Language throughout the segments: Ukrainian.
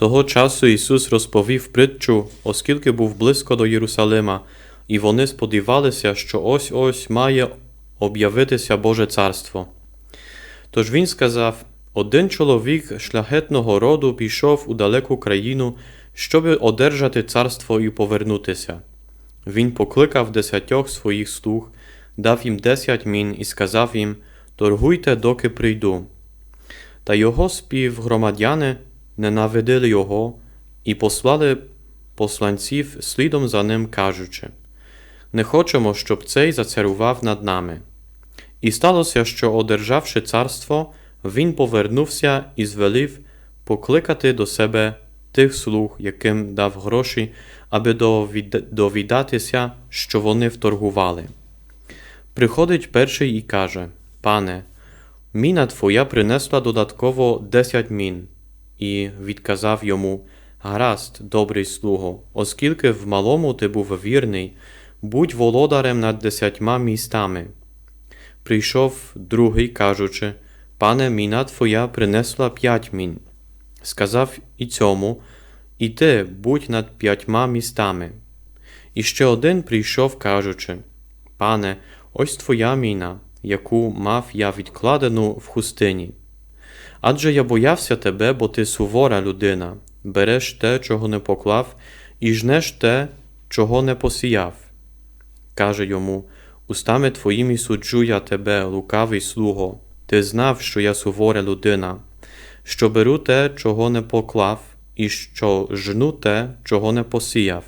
Того часу Ісус розповів притчу, оскільки був близько до Єрусалима, і вони сподівалися, що ось ось має об'явитися Боже царство. Тож він сказав: один чоловік шляхетного роду пішов у далеку країну, щоб одержати царство і повернутися. Він покликав десятьох своїх слуг, дав їм десять мін і сказав їм: Торгуйте, доки прийду. Та його співгромадяни ненавидили його і послали посланців слідом за ним, кажучи: Не хочемо, щоб цей зацарував над нами. І сталося, що, одержавши царство, він повернувся і звелів покликати до себе тих слуг, яким дав гроші, аби довідатися, що вони вторгували. Приходить перший і каже: Пане, міна твоя принесла додатково десять мін, і відказав йому: Гаразд, добрий слуго, оскільки в малому ти був вірний, будь володарем над десятьма містами. Прийшов другий, кажучи: Пане, міна твоя принесла п'ять мін. Сказав і цьому, і ти будь над п'ятьма містами. І ще один прийшов, кажучи: Пане, ось твоя міна, яку мав я відкладену в хустині. Адже я боявся тебе, бо ти сувора людина, береш те, чого не поклав, і жнеш те, чого не посіяв. Каже йому: Устами твоїми суджу я тебе, лукавий слуго, ти знав, що я сувора людина, що беру те, чого не поклав, і що жну те, чого не посіяв.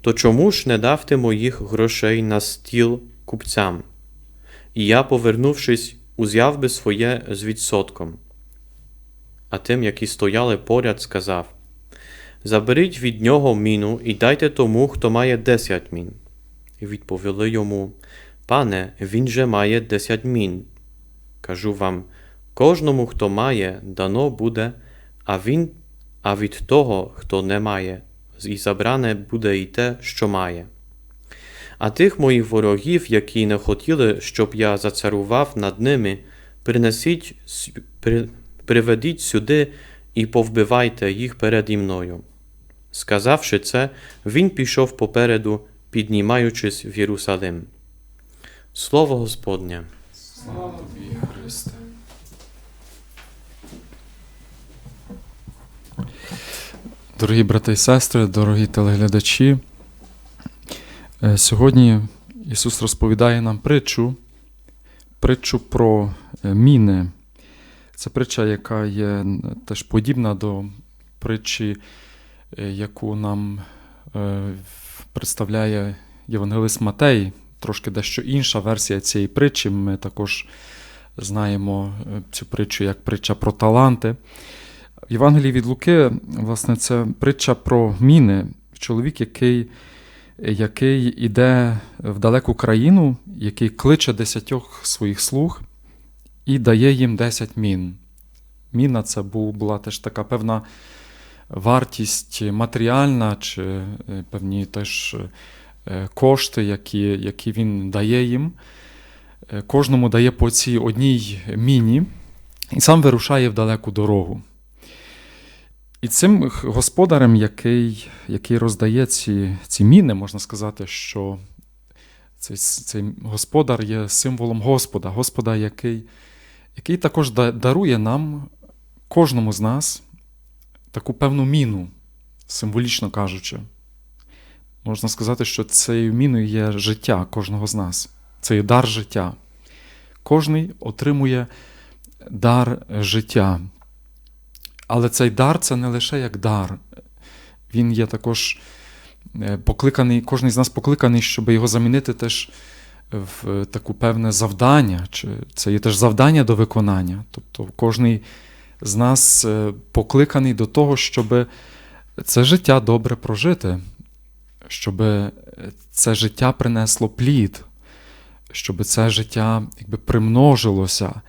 То чому ж не дав ти моїх грошей на стіл купцям? І я, повернувшись, узяв би своє з відсотком. А тим, які стояли поряд, сказав: Заберіть від нього міну і дайте тому, хто має десять мін. І відповіли йому: Пане, він же має десять мін. Кажу вам: кожному, хто має, дано буде, а він, а від того, хто не має, і забране буде і те, що має. А тих моїх ворогів, які не хотіли, щоб я зацарував над ними, принесіть, при, приведіть сюди і повбивайте їх переді мною. Сказавши це, він пішов попереду, піднімаючись в Єрусалим. Слово Господнє. Слава тобі, Христе. Дорогі брати і сестри, дорогі телеглядачі, сьогодні Ісус розповідає нам притчу, притчу про е, міни. Це притча, яка є теж подібна до притчі, е, яку нам е, представляє Євангелист Матей. Трошки дещо інша версія цієї притчі. Ми також знаємо е, цю притчу як притча про таланти. В Євангелії від Луки, власне, це притча про міни. Чоловік, який, який іде в далеку країну, який кличе десятьох своїх слуг і дає їм 10 мін. Міна це була теж така певна вартість матеріальна, чи е, певні теж е, кошти, які, які він дає їм. Е, Кожному дає по цій одній міні і сам вирушає в далеку дорогу. І цим господарем, який, який роздає ці, ці міни, можна сказати, що цей, цей господар є символом Господа, Господа, який, який також дарує нам, кожному з нас, таку певну міну, символічно кажучи. Можна сказати, що цією міною є життя кожного з нас. Це є дар життя. Кожний отримує дар життя. Але цей дар це не лише як дар. Він є також е, покликаний, кожен з нас покликаний, щоб його замінити теж в таку певне завдання. Чи це є теж завдання до виконання. Тобто кожен з нас е, покликаний до того, щоб це життя добре прожити, щоб це життя принесло плід, щоб це життя якби примножилося.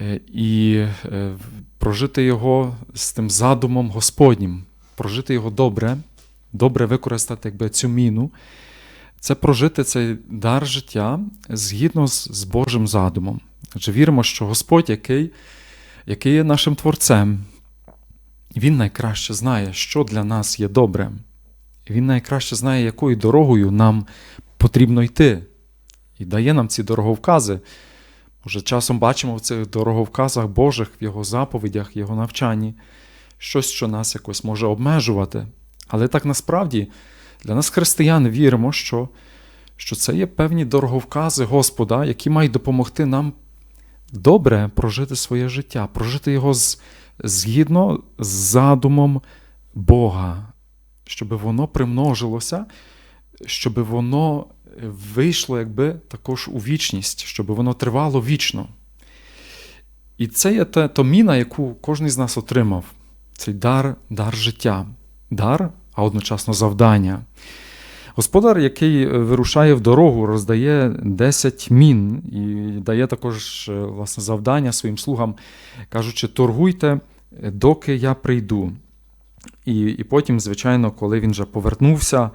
Е, і е, прожити його з тим задумом Господнім, прожити його добре, добре використати якби, цю міну, це прожити цей дар життя згідно з, з Божим задумом. Адже віримо, що Господь, який, який є нашим Творцем, Він найкраще знає, що для нас є добре. Він найкраще знає, якою дорогою нам потрібно йти. І дає нам ці дороговкази. Може, часом бачимо в цих дороговказах Божих, в Його заповідях, Його навчанні, щось, що нас якось може обмежувати. Але так насправді для нас, християн, віримо, що, що це є певні дороговкази Господа, які мають допомогти нам добре прожити своє життя, прожити його з, згідно з задумом Бога, щоб воно примножилося, щоб воно вийшло якби також у вічність, щоб воно тривало вічно. І це є та, та міна, яку кожен з нас отримав. Цей дар, дар життя, дар, а одночасно завдання. Господар, який вирушає в дорогу, роздає 10 мін і дає також е, власне, завдання своїм слугам, кажучи, торгуйте, доки я прийду. І, і потім, звичайно, коли він вже повернувся е,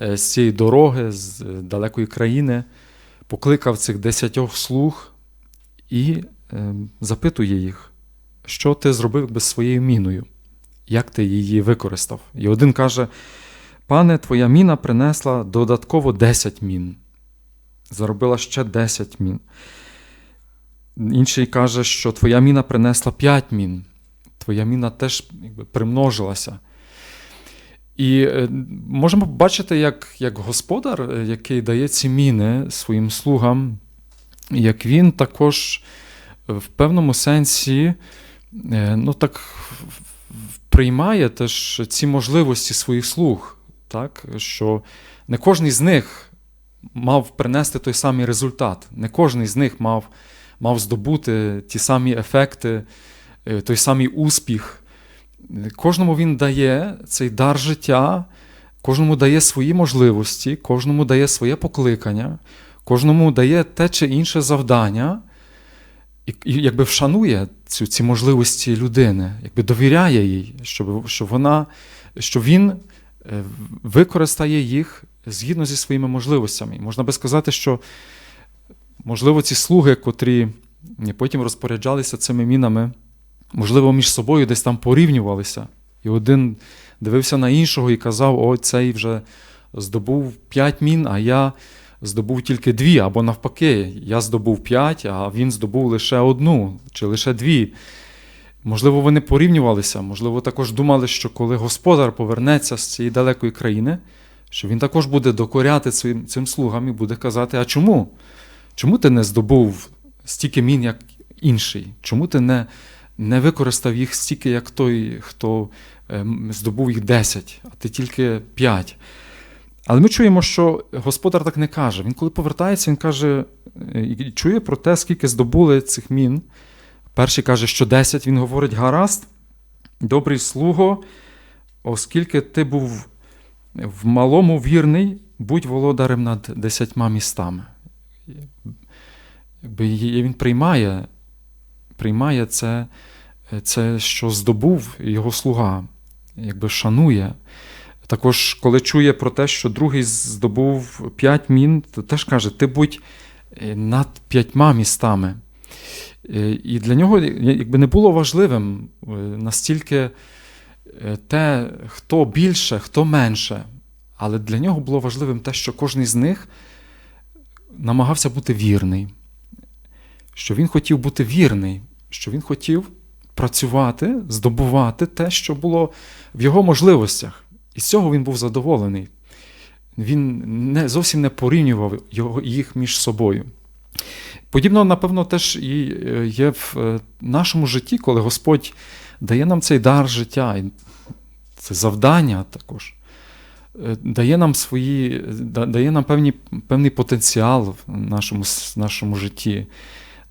з цієї дороги, з е, далекої країни, покликав цих десятьох слуг і е, запитує їх, що ти зробив би своєю міною, як ти її використав. І один каже: Пане, твоя міна принесла додатково 10 мін. Заробила ще 10 мін. Інший каже, що твоя міна принесла 5 мін. Твоя міна теж якби, примножилася. І е, можемо бачити, як, як господар, е, який дає ці міни своїм слугам, як він також в певному сенсі е, ну, так, приймає теж ці можливості своїх слуг, так? що не кожен з них мав принести той самий результат, не кожен з них мав, мав здобути ті самі ефекти, е, той самий успіх. Кожному він дає цей дар життя, кожному дає свої можливості, кожному дає своє покликання, кожному дає те чи інше завдання, і, і якби вшанує цю, ці можливості людини, якби довіряє їй, щоб, щоб, вона, щоб він е, використає їх згідно зі своїми можливостями. Можна би сказати, що можливо ці слуги, котрі потім розпоряджалися цими мінами, можливо, між собою десь там порівнювалися. І один дивився на іншого і казав: о, цей вже здобув п'ять мін, а я здобув тільки дві, або навпаки, я здобув п'ять, а він здобув лише одну чи лише дві. Можливо, вони порівнювалися, можливо, також думали, що коли господар повернеться з цієї далекої країни, що він також буде докоряти цим, цим слугам і буде казати: а чому? Чому ти не здобув стільки мін, як інший? Чому ти не, не використав їх стільки, як той, хто ем, здобув їх 10, а ти тільки 5? Але ми чуємо, що господар так не каже. Він, коли повертається, він каже е, чує про те, скільки здобули цих мін. Перший каже, що 10, він говорить: гаразд, добрий слуго, оскільки ти був в малому вірний, будь володарем над десятьма містами. І він приймає, приймає це, це, що здобув його слуга, якби шанує. Також, коли чує про те, що другий здобув п'ять мін, то теж каже: ти будь е, над п'ятьма містами. Е, І для нього якби не було важливим е, настільки те, хто більше, хто менше. Але для нього було важливим те, що кожен з них намагався бути вірний, що він хотів бути вірний, що він хотів працювати, здобувати те, що було в його можливостях. І з цього він був задоволений. Він не, зовсім не порівнював його, їх між собою. Подібно, напевно, теж і е, є в е, нашому житті, коли Господь дає нам цей дар життя, це завдання також, е, дає нам свої, дає нам певні, певний потенціал в нашому, нашому житті,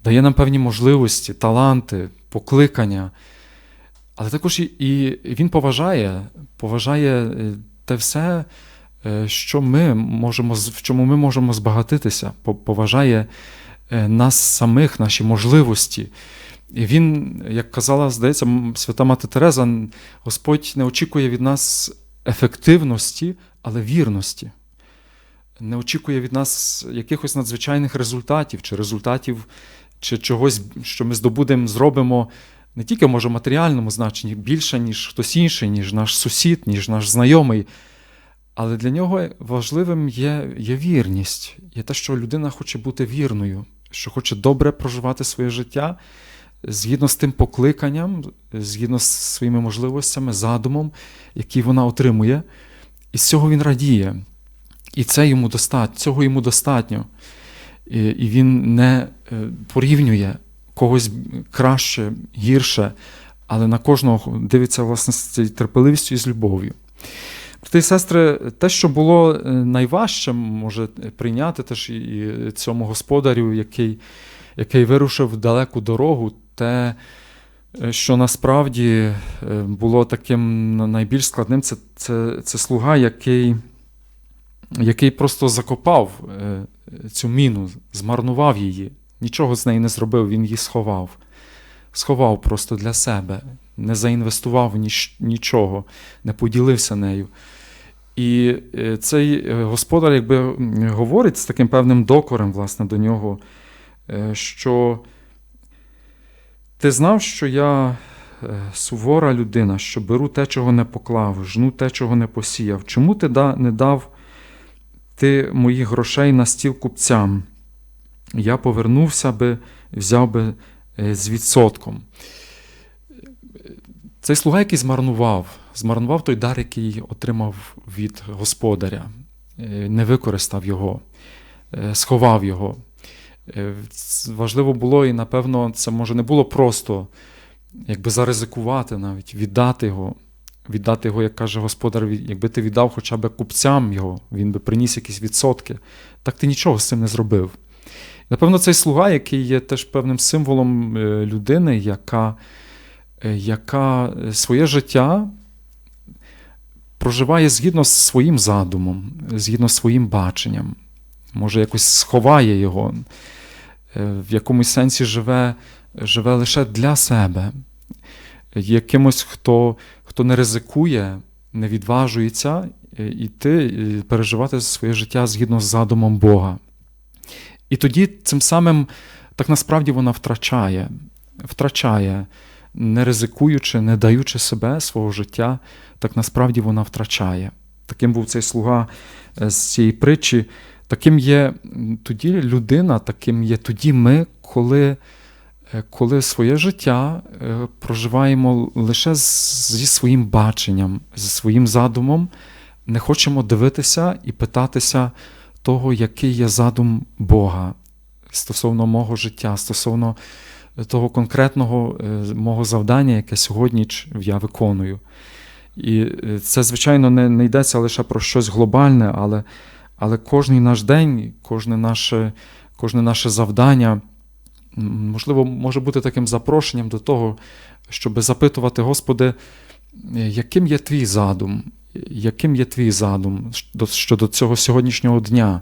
дає нам певні можливості, таланти, покликання. Але також і, він поважає, поважає е, те все, е, що ми можемо, в чому ми можемо збагатитися, поважає е, нас самих, наші можливості. І він, як казала, здається, свята Мати Тереза, Господь не очікує від нас ефективності, але вірності. Не очікує від нас якихось надзвичайних результатів, чи результатів, чи чогось, що ми здобудемо, зробимо не тільки може в матеріальному значенні, більше, ніж хтось інший, ніж наш сусід, ніж наш знайомий. Але для нього важливим є, є вірність, є те, що людина хоче бути вірною, що хоче добре проживати своє життя згідно з тим покликанням, згідно з своїми можливостями, задумом, який вона отримує. І з цього він радіє. І це йому достатньо, цього йому достатньо. І, він не е, порівнює когось краще, гірше, але на кожного дивиться власне з цією терпеливістю і з любов'ю. Брати і сестри, те, що було е, найважче, може прийняти теж і цьому господарю, який, який вирушив в далеку дорогу, те, е, що насправді було таким найбільш складним, це, це, це слуга, який, який просто закопав е, цю міну, змарнував її, нічого з неї не зробив, він її сховав. Сховав просто для себе, не заінвестував ніч, нічого, не поділився нею. І е, цей е, господар якби говорить з таким певним докором, власне, до нього, що ти знав, що я сувора людина, що беру те, чого не поклав, жну те, чого не посіяв. Чому ти не дав ти моїх грошей на стіл купцям? Я повернувся би, взяв би е, з відсотком. Цей слуга, який змарнував, змарнував той дар, який отримав від господаря, е, не використав його, е, сховав його. Важливо було, і напевно, це може не було просто якби заризикувати навіть, віддати його. Віддати його, як каже господар, якби ти віддав хоча б купцям його, він би приніс якісь відсотки. Так ти нічого з цим не зробив. Напевно, цей слуга, який є теж певним символом е, людини, яка, е, яка е, своє життя проживає згідно з своїм задумом, згідно з своїм баченням, може, якось сховає його, в якомусь сенсі живе, живе лише для себе. Якимось, хто, хто не ризикує, не відважується е, йти і переживати своє життя згідно з задумом Бога. І тоді цим самим так насправді вона втрачає, втрачає, не ризикуючи, не даючи себе свого життя, так насправді вона втрачає. Таким був цей слуга е, з цієї притчі. Таким є тоді людина, таким є тоді ми, коли, е, коли своє життя е, проживаємо лише зі своїм баченням, зі своїм задумом, не хочемо дивитися і питатися того, який є задум Бога стосовно мого життя, стосовно того конкретного е, мого завдання, яке сьогодні я виконую. І е, це, звичайно, не, не йдеться лише про щось глобальне, але, але кожний наш день, кожне наше, кожне наше завдання, можливо, може бути таким запрошенням до того, щоб запитувати, Господи, е, яким є твій задум? Яким є твій задум щодо- цього сьогоднішнього дня?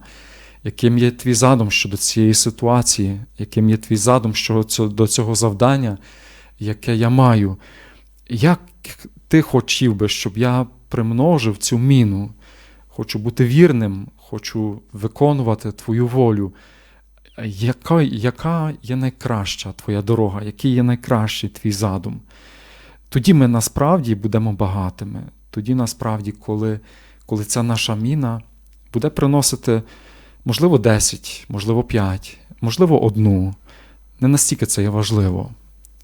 Яким є твій задум щодо цієї ситуації, яким є твій задум щодо цього, до цього завдання, яке я маю? Як ти хотів би, щоб я примножив цю міну? Хочу бути вірним, хочу виконувати твою волю. Яка, яка є найкраща твоя дорога, який є найкращий твій задум? Тоді ми насправді будемо багатими. Тоді, насправді, коли, коли ця наша міна буде приносити, можливо, 10, можливо, 5, можливо, одну. Не настільки це є важливо.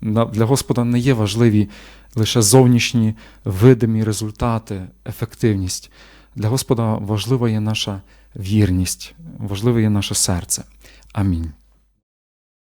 Для Господа не є важливі лише зовнішні видимі результати, ефективність. Для Господа важлива є наша вірність, важливе є наше серце. Амінь.